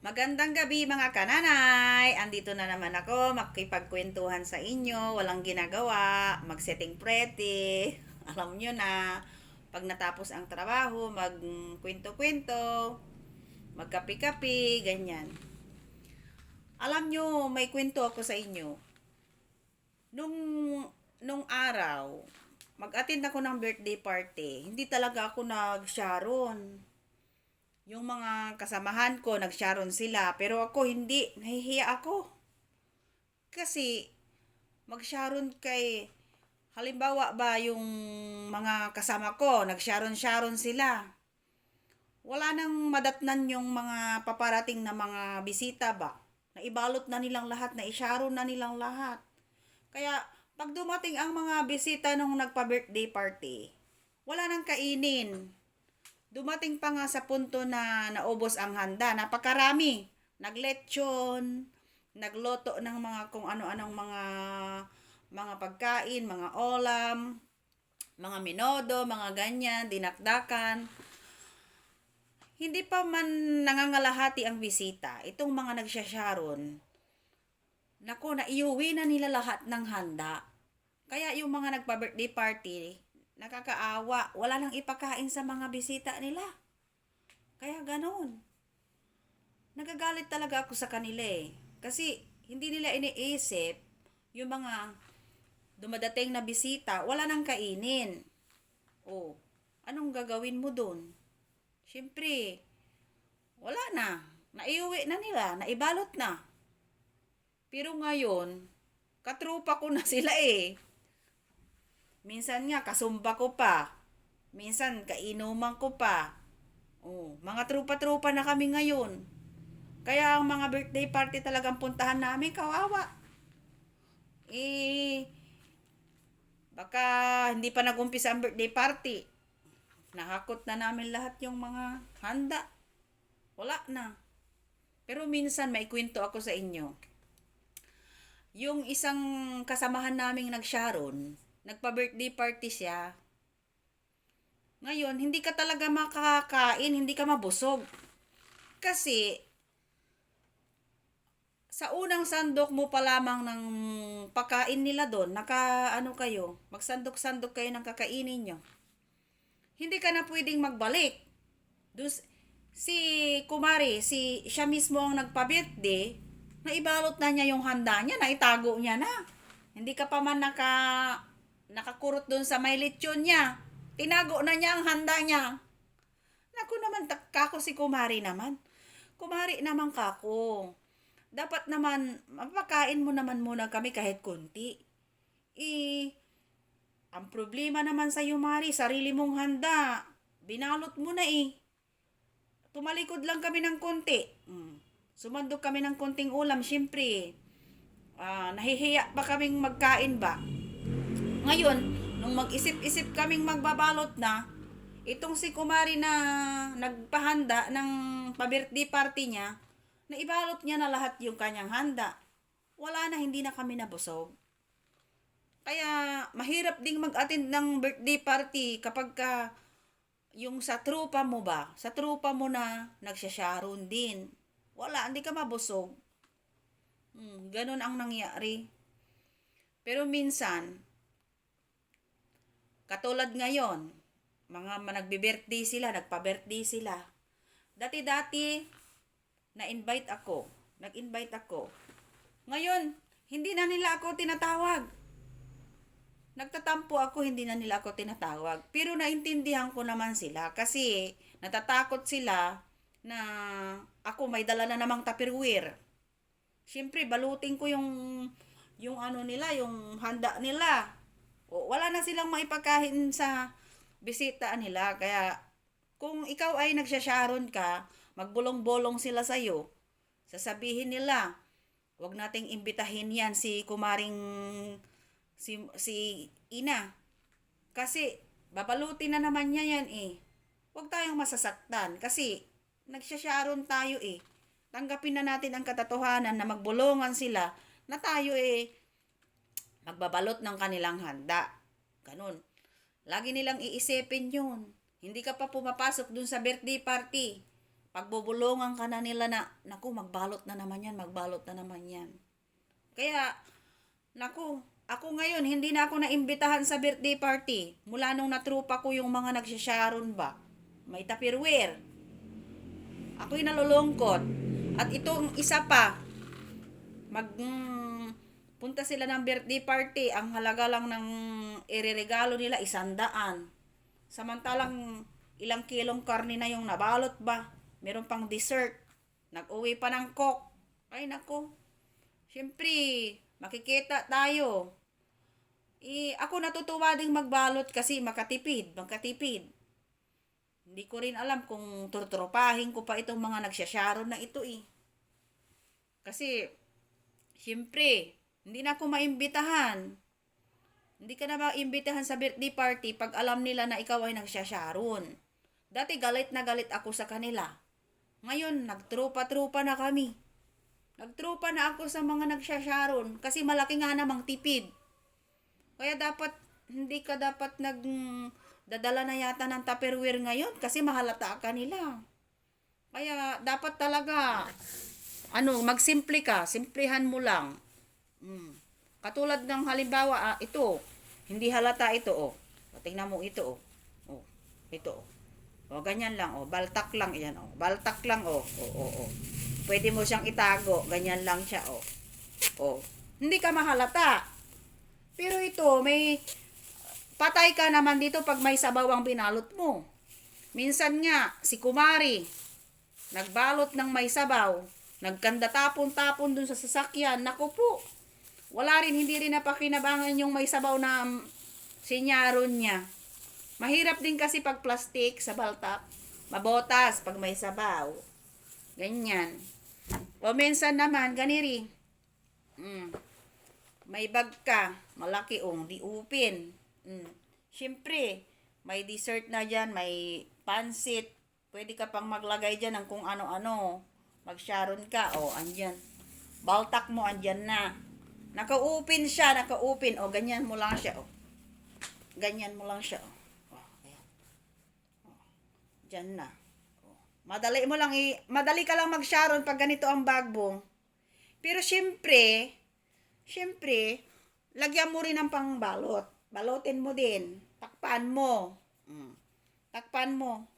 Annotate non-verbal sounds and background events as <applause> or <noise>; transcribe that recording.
Magandang gabi mga kananay! Andito na naman ako, makipagkwentuhan sa inyo, walang ginagawa, mag-setting pretty. <laughs> Alam nyo na, pag natapos ang trabaho, magkwento-kwento, magkapi-kapi, ganyan. Alam nyo, may kwento ako sa inyo. Nung, nung araw, mag-attend ako ng birthday party, hindi talaga ako nag-sharon yung mga kasamahan ko, nag-sharon sila. Pero ako hindi, nahihiya ako. Kasi, mag-sharon kay, halimbawa ba yung mga kasama ko, nag-sharon-sharon sila. Wala nang madatnan yung mga paparating na mga bisita ba. Naibalot na nilang lahat, naisharon na nilang lahat. Kaya, pag dumating ang mga bisita nung nagpa-birthday party, wala nang kainin. Dumating pa nga sa punto na naubos ang handa. Napakarami. Naglechon, nagloto ng mga kung ano-anong mga mga pagkain, mga olam, mga minodo, mga ganyan, dinakdakan. Hindi pa man nangangalahati ang bisita. Itong mga nagsasyaron, nako, naiuwi na nila lahat ng handa. Kaya yung mga nagpa-birthday party, nakakaawa. Wala nang ipakain sa mga bisita nila. Kaya ganon. Nagagalit talaga ako sa kanila eh. Kasi hindi nila iniisip yung mga dumadating na bisita, wala nang kainin. Oh, anong gagawin mo dun? Siyempre, wala na. Naiuwi na nila, naibalot na. Pero ngayon, katrupa ko na sila eh. Minsan nga, kasumba ko pa. Minsan, kainuman ko pa. Oh, mga trupa-trupa na kami ngayon. Kaya ang mga birthday party talagang puntahan namin, kawawa. Eh, baka hindi pa nag-umpisa ang birthday party. Nakakot na namin lahat yung mga handa. Wala na. Pero minsan may kwento ako sa inyo. Yung isang kasamahan naming nag-sharon, nagpa-birthday party siya. Ngayon, hindi ka talaga makakain, hindi ka mabusog. Kasi, sa unang sandok mo pa lamang ng pakain nila doon, naka ano kayo, magsandok-sandok kayo ng kakainin nyo. Hindi ka na pwedeng magbalik. Dus, si Kumari, si siya mismo ang nagpa-birthday, naibalot na niya yung handa niya, naitago niya na. Hindi ka pa man naka nakakurot doon sa may lechon niya. Tinago na niya ang handa niya. Naku naman, kako si Kumari naman. Kumari naman kako. Dapat naman, mapakain mo naman muna kami kahit konti. Eh, ang problema naman sa iyo, Mari, sarili mong handa. Binalot mo na eh. Tumalikod lang kami ng konti. Mm. Sumandok kami ng konting ulam, syempre. Ah, nahihiya pa kaming magkain ba? Ngayon, nung mag-isip-isip kaming magbabalot na, itong si Kumari na nagpahanda ng pa-birthday party niya, naibalot niya na lahat yung kanyang handa. Wala na, hindi na kami nabusog. Kaya, mahirap ding mag-attend ng birthday party kapag ka yung sa trupa mo ba, sa trupa mo na nagsasharon din. Wala, hindi ka mabusog. Hmm, ganun ang nangyari. Pero minsan, Katulad ngayon, mga nagbe-birthday sila, nagpa-birthday sila. Dati-dati, na-invite ako. Nag-invite ako. Ngayon, hindi na nila ako tinatawag. Nagtatampo ako, hindi na nila ako tinatawag. Pero naintindihan ko naman sila kasi natatakot sila na ako may dala na namang tupperware. Siyempre, balutin ko yung yung ano nila, yung handa nila. Wala na silang maipakain sa bisita nila. Kaya, kung ikaw ay nagsasharon ka, magbulong-bolong sila sa'yo, sasabihin nila, wag nating imbitahin yan si kumaring si, si ina. Kasi, babalutin na naman niya yan eh. Huwag tayong masasaktan kasi nagsasharon tayo eh. Tanggapin na natin ang katotohanan na magbulungan sila na tayo eh magbabalot ng kanilang handa. Ganun. Lagi nilang iisipin yun. Hindi ka pa pumapasok dun sa birthday party. pagbubulungan ka na nila na, naku, magbalot na naman yan, magbalot na naman yan. Kaya, naku, ako ngayon, hindi na ako naimbitahan sa birthday party. Mula nung natrupa ko yung mga nagsisharon ba. May tapirware. Ako'y nalulungkot. At itong isa pa, mag mm, punta sila ng birthday party, ang halaga lang ng ireregalo nila isandaan. Samantalang ilang kilong karne na yung nabalot ba? Meron pang dessert. Nag-uwi pa ng coke. Ay nako. Siyempre, makikita tayo. Eh, ako natutuwa ding magbalot kasi makatipid, magkatipid. Hindi ko rin alam kung tutropahin ko pa itong mga nagsasharon na ito eh. Kasi, siyempre, hindi na ako maimbitahan. Hindi ka na maimbitahan sa birthday party pag alam nila na ikaw ay nagsasharon. Dati galit na galit ako sa kanila. Ngayon, nagtrupa-trupa na kami. Nagtrupa na ako sa mga nagsasharon kasi malaki nga namang tipid. Kaya dapat, hindi ka dapat nag dadala na yata ng tupperware ngayon kasi mahalata ka nila. Kaya dapat talaga, ano, magsimple ka, simplihan mo lang. Mm. Katulad ng halimbawa, ah, ito, hindi halata ito, oh. Tingnan mo ito, oh. Oh, ito, oh. O, ganyan lang, oh. Baltak lang, yan, oh. Baltak lang, oh. Oh, oh, oh. Pwede mo siyang itago, ganyan lang siya, oh. Oh. Hindi ka mahalata. Pero ito, may patay ka naman dito pag may sabaw ang binalot mo. Minsan nga, si Kumari, nagbalot ng may sabaw, nagkanda tapon-tapon dun sa sasakyan, naku po, wala rin, hindi rin napakinabangan yung may sabaw na mm, sinyaron niya. Mahirap din kasi pag plastic sa baltak, mabotas pag may sabaw. Ganyan. O minsan naman, ganiri. Mm. May bag ka, malaki oh, di upin. Mm. Siyempre, may dessert na dyan, may pansit. Pwede ka pang maglagay dyan ng kung ano-ano. Mag-sharon ka, o, oh, andyan. Baltak mo, andyan na. Naka-upin siya, naka-upin. O, ganyan mo lang siya, o. Ganyan mo lang siya, o. O, ayan. Na. O. Madali mo lang, i- madali ka lang mag-sharon pag ganito ang bagbong. Pero syempre, syempre, lagyan mo rin ng pangbalot. Balotin mo din. Takpan mo. Mm. Takpan mo.